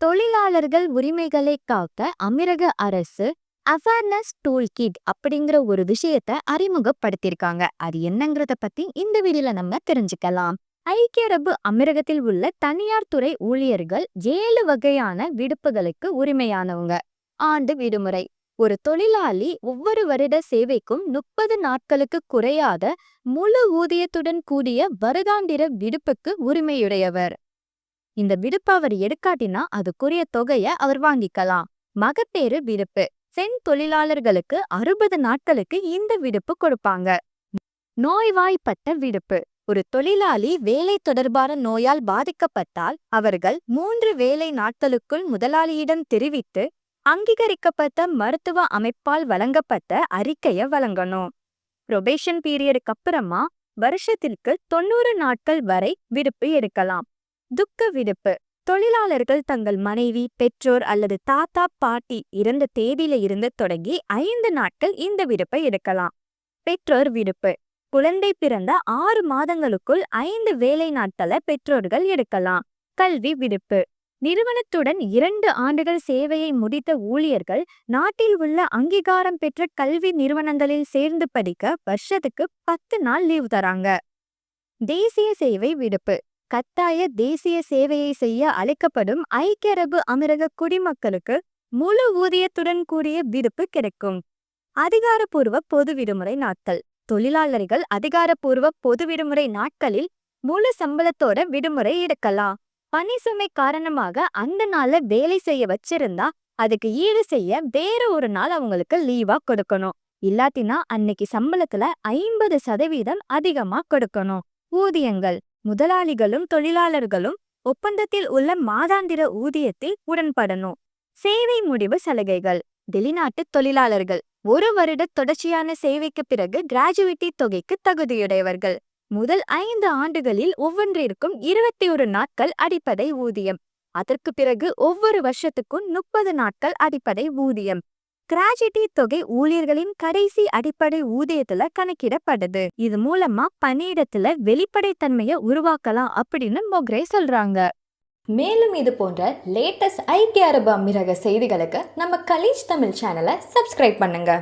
தொழிலாளர்கள் உரிமைகளை காக்க அமீரக அரசு அவேர்னஸ் டூல் கிட் அப்படிங்கிற ஒரு விஷயத்த அறிமுகப்படுத்தியிருக்காங்க. அது என்னங்கிறத பத்தி இந்த வீடியோல நம்ம தெரிஞ்சுக்கலாம். ஐக்கிய அரபு அமீரகத்தில் உள்ள தனியார் துறை ஊழியர்கள் ஏழு வகையான விடுப்புகளுக்கு உரிமையானவங்க. ஆண்டு விடுமுறை. ஒரு தொழிலாளி ஒவ்வொரு வருட சேவைக்கும் முப்பது நாட்களுக்கு குறையாத முழு ஊதியத்துடன் கூடிய வருடாந்திர விடுப்புக்கு உரிமையுடையவர். இந்த விடுப்பு அவர் எடுக்காட்டினா அதுக்குரிய தொகையை அவர் வாங்கிக்கலாம். மகப்பேறு விடுப்பு சென் தொழிலாளர்களுக்கு அறுபது நாட்களுக்கு இந்த விடுப்பு கொடுப்பாங்க. நோய்வாய்ப்பட்ட விடுப்பு ஒரு தொழிலாளி வேலை தொடர்பான நோயால் பாதிக்கப்பட்டால் அவர்கள் மூன்று வேலை நாட்களுக்குள் முதலாளியிடம் தெரிவித்து அங்கீகரிக்கப்பட்ட மருத்துவ அமைப்பால் வழங்கப்பட்ட அறிக்கையை வழங்கணும். ரொபேஷன் பீரியடுக்கு அப்புறமா வருஷத்திற்கு தொண்ணூறு நாட்கள் வரை விடுப்பு எடுக்கலாம். துக்க விடுப்பு. தொழிலாளர்கள் தங்கள் மனைவி பெற்றோர் அல்லது தாத்தா பாட்டி இறந்த தேதியில இருந்து தொடங்கி ஐந்து நாட்கள் இந்த விடுப்பை எடுக்கலாம். பெற்றோர் விடுப்பு. குழந்தை பிறந்த ஆறு மாதங்களுக்குள் ஐந்து வேலை நாட்களை பெற்றோர்கள் எடுக்கலாம். கல்வி விடுப்பு. நிறுவனத்துடன் இரண்டு ஆண்டுகள் சேவையை முடித்த ஊழியர்கள் நாட்டில் உள்ள அங்கீகாரம் பெற்ற கல்வி நிறுவனங்களில் சேர்ந்து படிக்க வருஷத்துக்கு பத்து நாள் லீவ் தராங்க. தேசிய சேவை விடுப்பு. கத்தாய தேசிய சேவையை செய்ய அழைக்கப்படும் ஐக்கிய அரபு அமீரக குடிமக்களுக்கு முழு ஊதியத்துடன் கூடிய விடுப்பு கிடைக்கும். அதிகாரப்பூர்வ பொது விடுமுறை நாட்கள். தொழிலாளர்கள் அதிகாரப்பூர்வ பொது விடுமுறை நாட்களில் முழு சம்பளத்தோட விடுமுறை எடுக்கலாம். பணி சுமை காரணமாக அந்த நாள்ல வேலை செய்ய வச்சிருந்தா அதுக்கு ஈடு செய்ய வேற ஒரு நாள் அவங்களுக்கு லீவா கொடுக்கணும். இல்லாட்டினா அன்னைக்கு சம்பளத்துல ஐம்பது சதவீதம் அதிகமா கொடுக்கணும். ஊதியங்கள். முதலாளிகளும் தொழிலாளர்களும் ஒப்பந்தத்தில் உள்ள மாதாந்திர ஊதியத்தில் உடன்படணும். சேவை முடிவு சலுகைகள். வெளிநாட்டு தொழிலாளர்கள். ஒரு வருட தொடர்ச்சியான சேவைக்கு பிறகு கிராஜுவிட்டி தொகைக்கு தகுதியுடையவர்கள். முதல் ஐந்து ஆண்டுகளில் ஒவ்வொன்றிற்கும் இருபத்தி ஒரு நாட்கள் அடிப்படை ஊதியம். அதற்கு பிறகு ஒவ்வொரு வருஷத்துக்கும் முப்பது நாட்கள் அடிப்படை ஊதியம். கிராஜிட்டி தொகை ஊழியர்களின் கடைசி அடிப்படை ஊதியத்துல கணக்கிடப்படுது. இது மூலமா பணியிடத்துல வெளிப்படைத்தன்மையை உருவாக்கலாம் அப்படின்னு மொக்ரே சொல்றாங்க. மேலும் இது போன்ற லேட்டஸ்ட் ஐக்கிய அரபு அமீரக செய்திகளுக்கு நம்ம கலீஜ் தமிழ் சேனலை சப்ஸ்கிரைப் பண்ணுங்க.